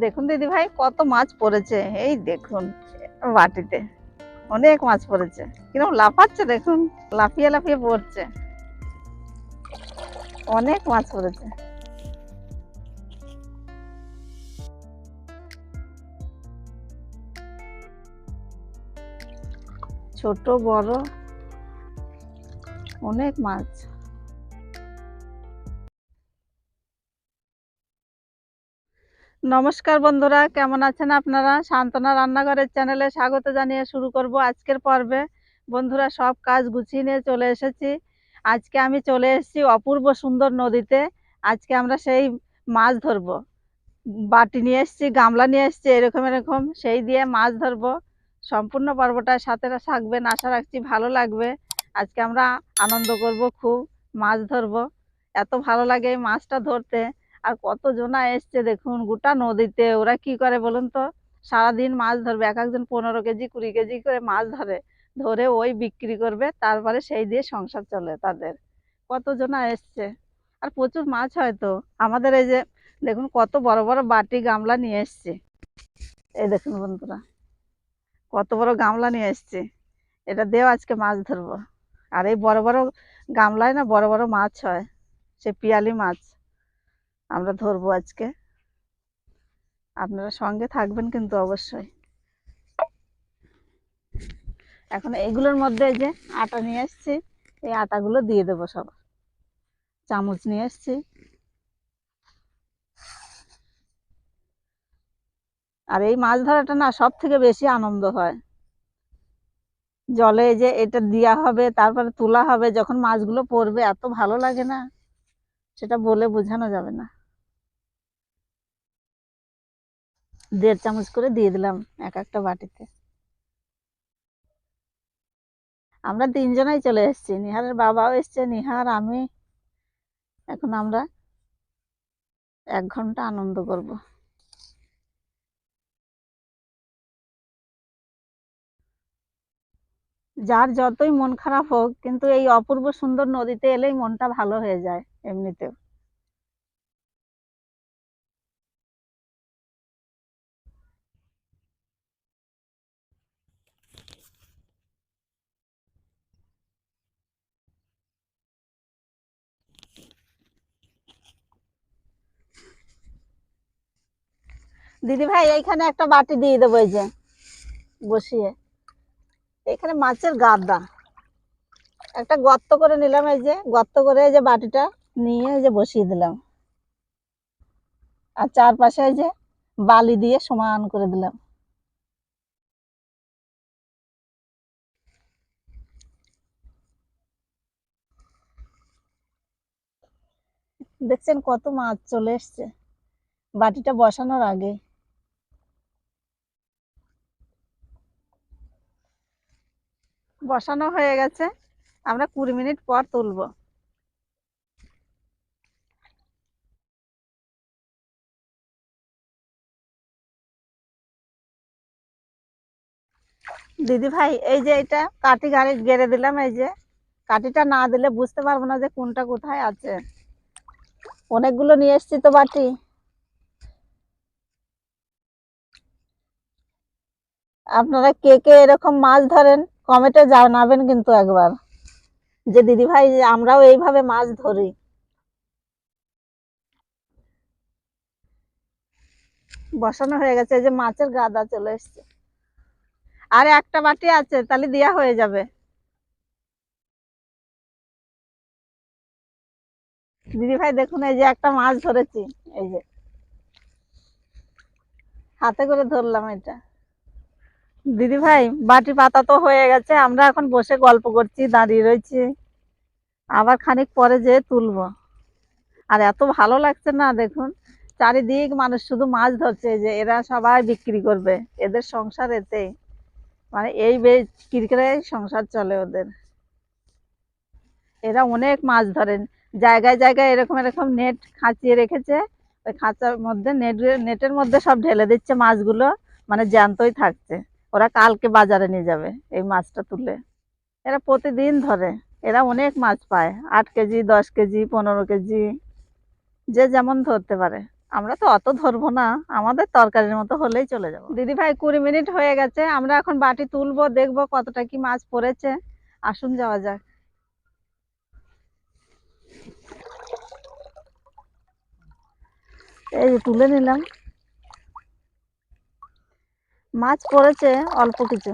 দেখুন দিদি ভাই, কত মাছ পড়েছে। এই দেখুন বাটিতে অনেক মাছ পড়েছে। কীরকম লাফাচ্ছে দেখুন, লাফিয়ে লাফিয়ে পড়ছে। অনেক মাছ পড়েছে। ছোট, বড়, অনেক মাছ। নমস্কার বন্ধুরা, কেমন আছেন আপনারা? সান্ত্বনা রান্নাঘরের চ্যানেলে স্বাগত জানিয়ে শুরু করব আজকের পর্বে। বন্ধুরা, সব কাজ গুছিয়ে নিয়ে চলে এসেছি। আজকে আমি চলে এসেছি অপূর্ব সুন্দর নদীতে। আজকে আমরা সেই মাছ ধরবো। বাটি নিয়ে এসেছি, গামলা নিয়ে এসেছি, এরকম এরকম। সেই দিয়ে মাছ ধরবো। সম্পূর্ণ পর্বটার সাথে থাকবেন, আশা রাখছি ভালো লাগবে। আজকে আমরা আনন্দ করব, খুব মাছ ধরবো। এত ভালো লাগে এই মাছটা ধরতে। আর কত জনা এসছে দেখুন গোটা নদীতে, ওরা কি করে বলুন তো? সারাদিন মাছ ধরবে, এক একজন পনেরো কেজি, কুড়ি কেজি করে মাছ ধরে ধরে ওই বিক্রি করবে, তারপরে সেই দিয়ে সংসার চলে তাদের। কত জনা এসছে? আর প্রচুর মাছ হয় তো। আমাদের এই যে, দেখুন কত বড় বড় বাটি গামলা নিয়ে এসছে। এই দেখুন বন্ধুরা, কত বড় গামলা নিয়ে এসছে। এটা দেও আজকে মাছ ধরবো। আর এই বড় বড় গামলায় না বড় বড় মাছ হয় সে পিয়ালি মাছ। আমরা ধরবো আজকে। আপনারা সঙ্গে থাকবেন কিন্তু অবশ্যই। এখন এইগুলোর মধ্যে যে আটা নিয়ে এসছি এই আটাগুলো দিয়ে দেবো সব। চামচ নিয়ে এসছি আর এই মাছ ধরাটা না সব থেকে বেশি আনন্দ হয়। জলে যে এটা দেওয়া হবে, তারপরে তোলা হবে, যখন মাছগুলো পড়বে, এত ভালো লাগে না। সেটা বলে বোঝানো যাবে না। দেড় চামচ করে দিয়ে দিলাম এক একটা বাটিতে। আমরা তিনজনাই চলে এসেছি, নিহারের বাবাও এসছে, নিহার, আমি। এখন আমরা এক ঘণ্টা আনন্দ করব। যার যতই মন খারাপ হোক, কিন্তু এই অপূর্ব সুন্দর নদীতে এলেই মনটা ভালো হয়ে যায় এমনিতেও। দিদি ভাই, এইখানে একটা বাটি দিয়ে দেবো এই যে, বসিয়ে। এখানে মাছের গাদা। একটা গর্ত করে নিলাম এই যে, গর্ত করে এই যে বাটিটা নিয়ে এই যে বসিয়ে দিলাম। আর চারপাশে এই যে বালি দিয়ে সমান করে দিলাম। দেখছেন কত মাছ চলে এসছে। বাটিটা বসানোর আগে বসানো হয়ে গেছে। আমরা কুড়ি মিনিট পর তুলবো। দিদি ভাই, এই যে এটা কাটি গাড়ি গেড়ে দিলাম, এই যে। কাঠিটা না দিলে বুঝতে পারব না যে কোনটা কোথায় আছে। অনেকগুলো নিয়ে এসছি তো বাটি। আপনারা কে কে এরকম মাছ ধরেন? কমেন্টে জানাবেন কিন্তু একবার। যে দিদি ভাই, আমরাও এইভাবে মাছ ধরি। বসানো হয়ে গেছে যে মাছের গাদা চলে এসছে। আর একটা বাটি আছে, তাহলে দেয়া হয়ে যাবে। দিদি ভাই, দেখুন, এই যে একটা মাছ ধরেছি, এই যে। হাতে করে ধরলাম এটা। দিদি ভাই, বাটি পাতা তো হয়ে গেছে, আমরা এখন বসে গল্প করছি, দাঁড়িয়ে রয়েছি। আবার খানিক পরে যেয়ে তুলবো। আর এত ভালো লাগছে না, দেখুন, চারিদিক মানুষ শুধু মাছ ধরছে, যে এরা সবাই বিক্রি করবে, এদের সংসার এতে মানে এই বিক্রি করে সংসার চলে ওদের। এরা অনেক মাছ ধরেন, জায়গায় জায়গায় এরকম এরকম নেট খাঁচিয়ে রেখেছে, ওই খাঁচার মধ্যে নেট নেটের মধ্যে সব ঢেলে দিচ্ছে মাছগুলো মানে জ্যান্তই থাকছে। ওরা কালকে বাজারে নিয়ে যাবে এই মাছটা তুলে। এরা প্রতিদিন ধরে, এরা অনেক মাছ পায়, আট কেজি, দশ কেজি, পনেরো কেজি, যে যেমন ধরতে পারে। আমরা তো অত ধরবো না, আমাদের তরকারির মতো হলেই চলে যাব। দিদি ভাই কুড়ি মিনিট হয়ে গেছে, আমরা এখন বাটি তুলবো, দেখব কতটা কি মাছ পড়েছে। আসুন যাওয়া যাক। এই তুলে নিলাম। মাছ পড়েছে অল্প কিছু।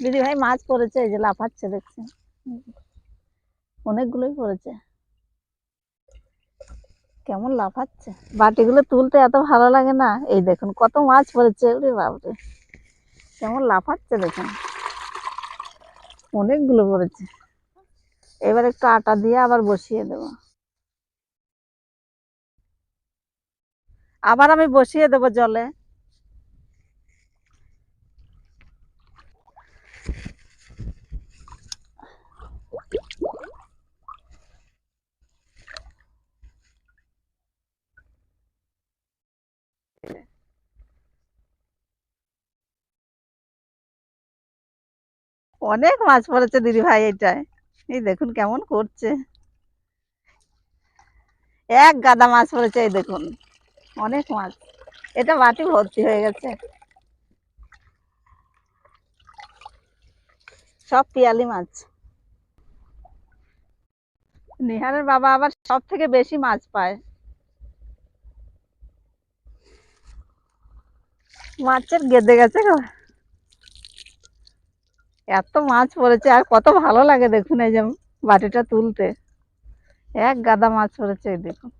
দিদি ভাই মাছ পড়েছে, এই যে লাফাচ্ছে দেখছি অনেকগুলোই পড়েছে। কেমন লাফাচ্ছে। বাটিগুলো তুলতে এত ভালো লাগে না। এই দেখুন কত মাছ পড়েছে, ওরে বাপরে। কেমন লাফাচ্ছে দেখুন। অনেকগুলো পড়েছে। এবার একটু আটা দিয়ে আবার বসিয়ে দেব। আবার আমি বসিয়ে দেব জলে। অনেক মাছ পড়েছে দিদি ভাই এটায়। এই দেখুন কেমন করছে। এক গাদা মাছ পড়েছে, এই দেখুন। অনেক মাছ। এটা বাটি ভর্তি হয়ে গেছে। সব পিয়ালি মাছ। নিহারের বাবা আবার সব থেকে বেশি মাছ পায়। মাছের গেদে গেছে গো। এত মাছ পড়েছে, আর কত ভালো লাগে দেখুন এই যে বাটিটা তুলতে। এক গাদা মাছ পড়েছে এই দেখুন।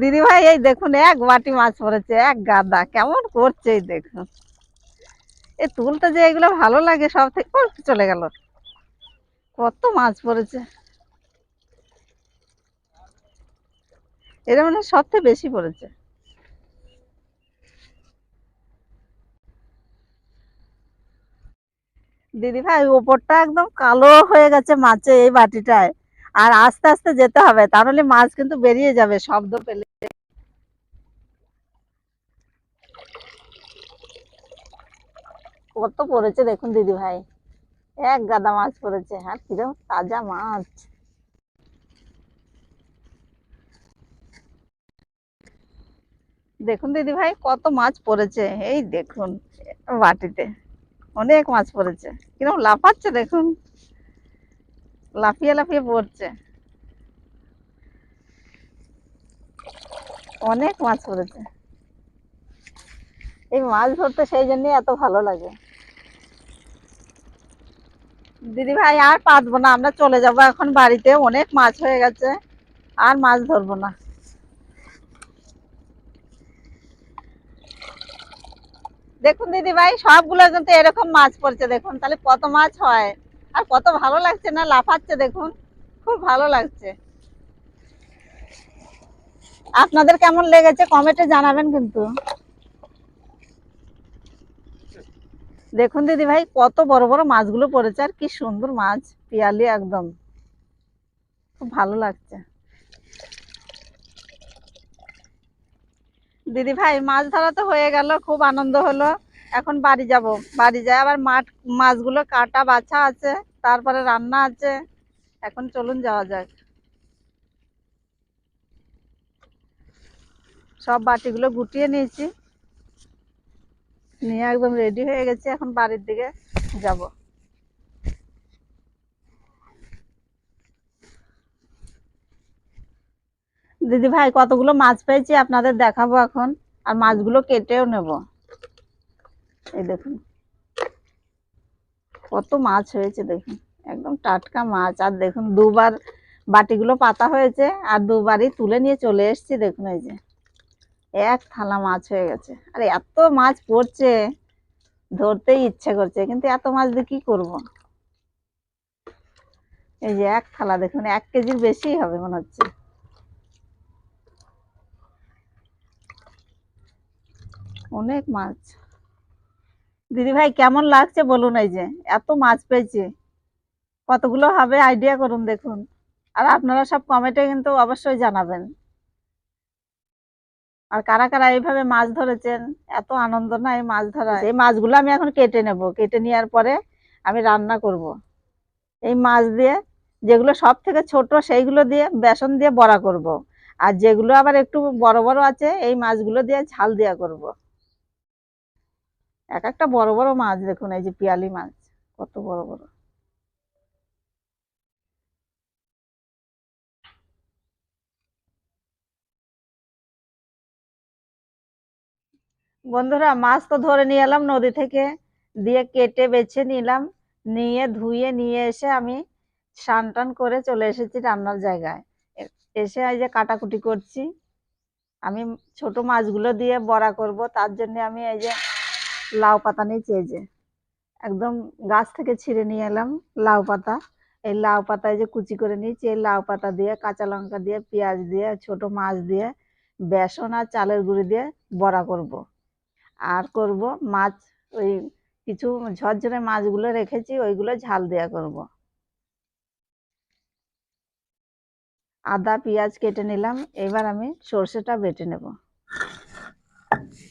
দিদি ভাই এই দেখুন, এক বাটি মাছ পড়েছে, এক গাদা। কেমন করছে এই দেখুন। এই তুলতে যে এগুলো ভালো লাগে, সব থেকে চলে গেল। কত মাছ পড়েছে। এটা মানে সব থেকে বেশি পড়েছে। দিদি ভাই, ওপরটা একদম কালো হয়ে গেছে মাছে এই বাটিটায়। আর আস্তে আস্তে যেতে হবে, তাহলে মাছ কিন্তু বেরিয়ে যাবে, শব্দ পেলে। কত পড়েছে দেখুন দিদি ভাই। এক গাদা মাছ পড়েছে হ্যাঁ কীরকম তাজা মাছ। দেখুন দিদি ভাই, কত মাছ পড়েছে। এই দেখুন বাটিতে অনেক মাছ পড়েছে। কীরকম লাফাচ্ছে দেখুন। লাফিয়ে লাফিয়ে পড়ছে। অনেক মাছ পড়েছে। এই মাছ ধরতে সেই জন্যই এত ভালো লাগে। দিদি ভাই, আর পাতবো না। আমরা চলে যাব এখন বাড়িতে। অনেক মাছ হয়ে গেছে। আর মাছ ধরবো না। দেখুন দিদি ভাই, সবগুলো কিন্তু এরকম মাছ পড়ছে, দেখুন। তাহলে কত মাছ হয়? আর কত ভালো লাগছে না? লাফাচ্ছে, দেখুন। খুব ভালো লাগছে। আপনাদের কেমন লেগেছে? কমেন্টে জানাবেন কিন্তু। দেখুন দিদি ভাই, কত বড় বড় মাছগুলো পড়েছে, আর কি সুন্দর মাছ, পিয়ালি একদম। খুব ভালো লাগছে। দিদি ভাই, মাছ ধরা তো হয়ে গেল, খুব আনন্দ হলো। এখন বাড়ি যাব। বাড়ি যায় আবার মাঠ, মাছগুলো কাটা বাছা আছে, তারপরে রান্না আছে। এখন চলুন যাওয়া যাক। সব বাটিগুলো গুটিয়ে নিয়েছি। নিয়ে একদম রেডি হয়ে গেছি, এখন বাড়ির দিকে যাব। দিদি ভাই, কতগুলো মাছ পেয়েছি আপনাদের দেখাবো এখন। আর মাছগুলো কেটেও নেব। এই দেখুন, কত মাছ হয়েছে দেখুন, একদম টাটকা মাছ। আর দেখুন, দুবার বাটিগুলো পাতা হয়েছে, আর দুবারই তুলে নিয়ে চলে এসেছি, দেখুন এই যে। এক থালা মাছ হয়ে গেছে। আর এত মাছ পড়ছে, ধরতেই ইচ্ছে করছে, কিন্তু এত মাছ দিয়ে কি করব? এই যে এক থালা, দেখুন, এক কেজির বেশি হবে মনে হচ্ছে। অনেক মাছ। দিদি ভাই, কেমন লাগছে বলুন এই যে? এত মাছ পেয়েছি। কতগুলো হবে আইডিয়া করুন দেখুন। আর আপনারা সব কমেন্টে কিন্তু অবশ্যই জানাবেন। আর কারা কারা এইভাবে মাছ ধরেছেন? এত আনন্দ না এই মাছ ধরা এই মাছগুলো আমি এখন কেটে নেব। কেটে নেওয়ার পরে আমি রান্না করব। এই মাছ দিয়ে যেগুলো সব থেকে ছোট সেইগুলো দিয়ে বেসন দিয়ে বড়া করব। আর যেগুলো আবার একটু বড় বড় আছে, এই মাছগুলো দিয়ে ঝাল দেওয়া করব। এক একটা বড় বড় মাছ দেখুন, এই যে পিয়ালি মাছ, কত বড় বড়। বন্ধুরা, মাছ তো ধরে নিয়ে এলাম নদী থেকে, দিয়ে কেটে বেছে নিলাম, নিয়ে ধুয়ে নিয়ে এসে আমি স্নান টান করে চলে এসেছি রান্নার জায়গায়। এসে এই যে কাটাকুটি করছি, আমি ছোট মাছগুলো দিয়ে বড়া করব, তার জন্য আমি এই যে লাউ পাতা নিয়েছি যে। একদম গাছ থেকে ছিঁড়ে নিয়ে এলাম লাউ পাতা। এই লাউ পাতায় যে কুচি করে নিয়েছি, এই লাউ পাতা দিয়ে, কাঁচা লঙ্কা দিয়ে, পেঁয়াজ দিয়ে, ছোট মাছ দিয়ে, বেসন আর চালের গুঁড়ি দিয়ে বড়া করব। আর করব মাছ, ওই কিছু ঝরঝরে মাছগুলো রেখেছি, ওইগুলো ঝাল দেওয়া করব। আদা, পেঁয়াজ কেটে নিলাম, এবার আমি সর্ষেটা বেটে নেব।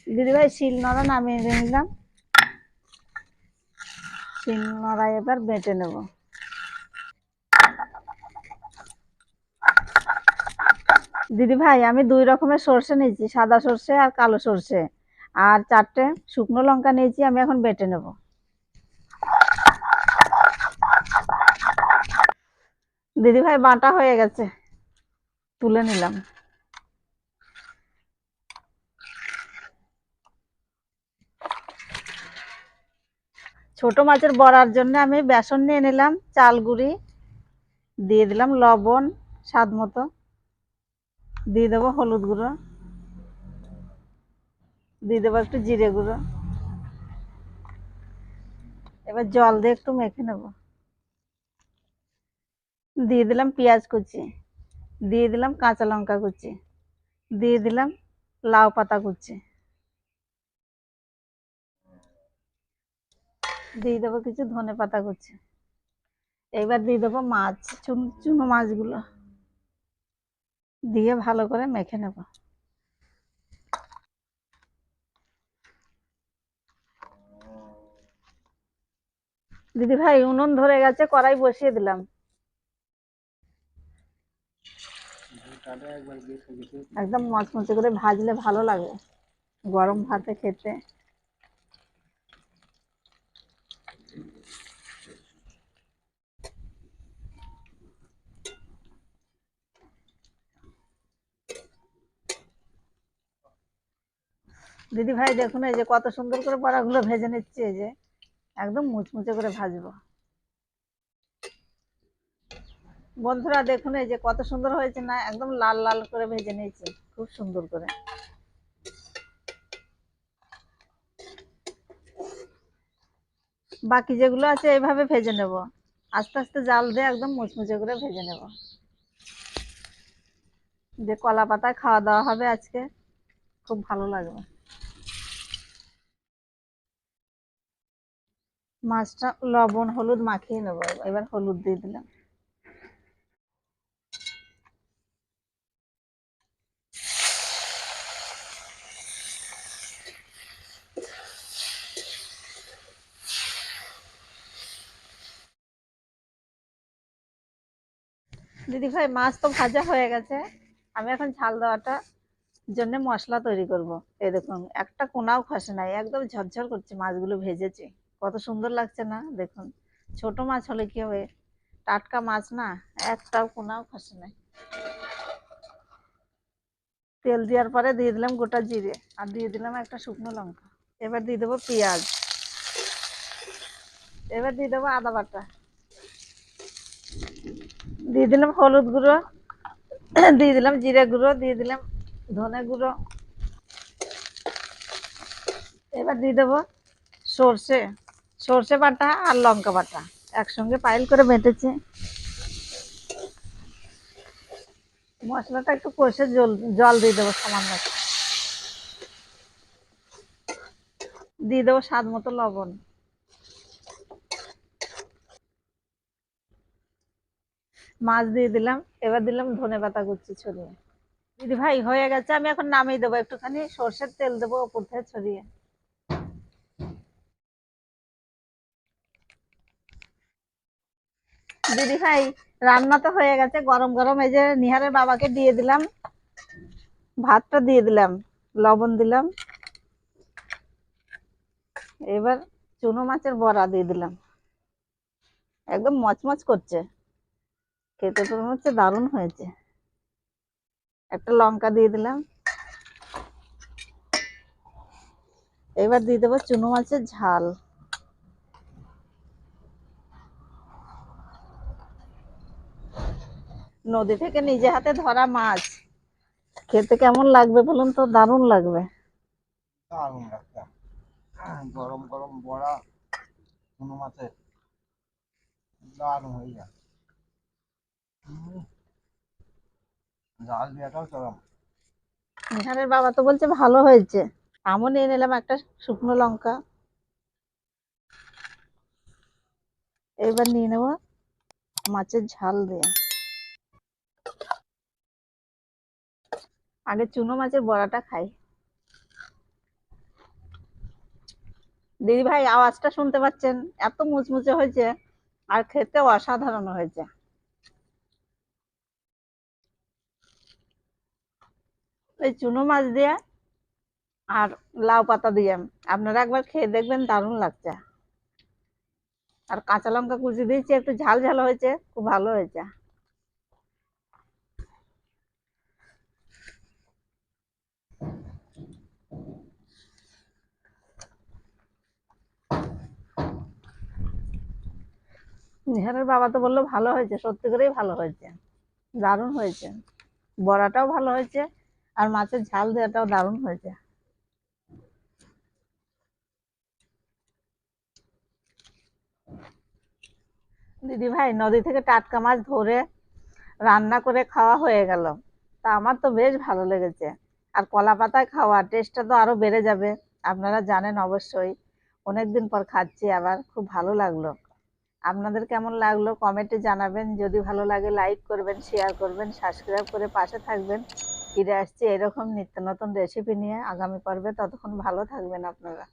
দিদিভাই শিল নোড়া নামিয়ে নিলাম। শিল নোড়া এবার বেটে নেব। দিদি ভাই, আমি দুই রকমের সর্ষে নিয়েছি, সাদা সর্ষে আর কালো সর্ষে। আর চারটে শুকনো লঙ্কা নিয়েছি, আমি এখন বেটে নেব। দিদি ভাই, বাটা হয়ে গেছে। তুলে নিলাম। ছোট মাছের বড়ার জন্য আমি বেসন নিয়ে নিলাম, চাল গুঁড়ি, দিয়ে দিলাম লবণ, স্বাদ মতো। দিয়ে দেবো হলুদ গুঁড়ো। দিয়ে দেবো একটু জিরে গুঁড়ো। এবার জল দিয়ে একটু মেখে নেব। দিয়ে দিলাম পেঁয়াজ কুচি। দিয়ে দিলাম কাঁচা লঙ্কা কুচি। দিয়ে দিলাম লাউ পাতা কুচি। দিয়ে দেবো কিছু ধনে পাতা কুচি। এবার দিয়ে দেবো মাছ, চুন, চুনো মাছগুলো। দিয়ে ভালো করে মেখে নেব। দিদি ভাই, উনুন ধরে গেছে, কড়াই বসিয়ে দিলাম। একদম মচমচে করে ভাজলে ভালো লাগে, গরম ভাতে খেতে। দিদি ভাই দেখুন এই যে কত সুন্দর করে বড়াগুলো ভেজে নিচ্ছে, এই যে একদম মুচমুচে করে ভাজবো। বন্ধুরা দেখুন এই যে কত সুন্দর হয়েছে না, একদম লাল লাল করে ভেজে নিয়েছে, খুব সুন্দর করে। বাকি যেগুলো আছে এইভাবে ভেজে নেব, আস্তে আস্তে জাল দিয়ে একদম মুচমুচে করে ভেজে নেব। যে কলা পাতায় খাওয়া দাওয়া হবে আজকে, খুব ভালো লাগবে। মাছটা লবণ, হলুদ মাখিয়ে নেব। এবার হলুদ দিয়ে দিলাম। দিদি ভাই, মাছ তো ভাজা হয়ে গেছে। আমি এখন ঝাল দেওয়াটা জন্য মশলা তৈরি করব। এই দেখুন, একটা কোনাও খসে নাই, একদম ঝরঝর করছে মাছগুলো ভেজেছি। কত সুন্দর লাগছে না? দেখুন, ছোট মাছ হলে কি হবে? টাটকা মাছ না? একটাও কোনাও খসে নাই। তেল দেওয়ার পরে দিয়ে দিলাম গোটা জিরে আর দিয়ে দিলাম একটা শুকনো লঙ্কা। এবার দিয়ে দেবো পেঁয়াজ। এবার দিয়ে দেবো আদা বাটা। দিয়ে দিলাম হলুদ গুঁড়ো। দিয়ে দিলাম জিরে গুঁড়ো, দিয়ে দিলাম ধনে গুঁড়ো। এবার দিয়ে দেবো সর্ষে। সর্ষে বাটা আর লঙ্কা বাটা একসঙ্গে পাইল করে বেটেছি। মশলাটা একটু কষে জল জল দিয়ে দেবো সামান্য দিয়ে দেবো স্বাদ মতো লবণ। মাছ দিয়ে দিলাম, এবার দিলাম ধনে পাতা কুচি ছড়িয়ে। দিদি ভাই, হয়ে গেছে, আমি এখন নামিয়ে দেবো। একটুখানি সর্ষের তেল দেবো ওপর থেকে ছড়িয়ে। দিদি ভাই, রান্না তো হয়ে গেছে, গরম গরম এই যে নিহারের বাবাকে দিয়ে দিলাম, ভাতটা দিয়ে দিলাম, লবণ দিলাম, এবার চুনো মাছের বড়া দিয়ে দিলাম। একদম মচমচ করছে, খেতে তো হচ্ছে দারুণ হয়েছে। একটা লঙ্কা দিয়ে দিলাম। এবার দিয়ে দেবো চুনো মাছের ঝাল। নদী থেকে নিজে হাতে ধরা মাছ। খেতে কেমন লাগবে বলুন তো? দারুণ লাগবে। দারুণ লাগছে গরম গরম বড়া কোনো মাছের দারুণ হয়ে যায়। জাল চরম। নিহারের বাবা তো বলছে ভালো হয়েছে। আমও নিয়ে নিলাম একটা শুকনো লঙ্কা। এবার নিয়ে নেব মাছের ঝাল দিয়ে। আগে চুনো মাছের বড়াটা খাই। দিদি ভাই আওয়াজটা শুনতে পাচ্ছেন? এত মুচমুচে হয়েছে, আর খেতে অসাধারণ হয়েছে। এই চুনো মাছ দিয়ে আর লাউ পাতা দিয়ে, আপনারা একবার খেয়ে দেখবেন, দারুণ লাগছে। আর কাঁচা লঙ্কা কুচি দিয়েছি, একটু ঝাল ঝাল হয়েছে, খুব ভালো হয়েছে। নিহারের বাবা তো বলল, ভালো হয়েছে, সত্যি করেই ভালো হয়েছে। দারুণ হয়েছে। বড়াটাও ভালো হয়েছে, আর মাছের ঝাল দেওয়াটাও দারুণ হয়েছে। দিদি ভাই, নদী থেকে টাটকা মাছ ধরে রান্না করে খাওয়া হয়ে গেল। তা আমার তো বেশ ভালো লেগেছে। আর কলা পাতায় খাওয়া টেস্টটা তো আরও বেড়ে যাবে। আপনারা জানেন অবশ্যই। অনেকদিন পর খাচ্ছি, আবার খুব ভালো লাগল। আপনাদের কেমন লাগল কমেন্টে জানাবেন। যদি ভালো লাগে লাইক করবেন শেয়ার করবেন সাবস্ক্রাইব করে পাশে থাকবেন। ফিরে আসছি এরকম নিত্য নতুন রেসিপি নিয়ে। আগামী পর্বে ততক্ষণ ভালো থাকবেন আপনারা।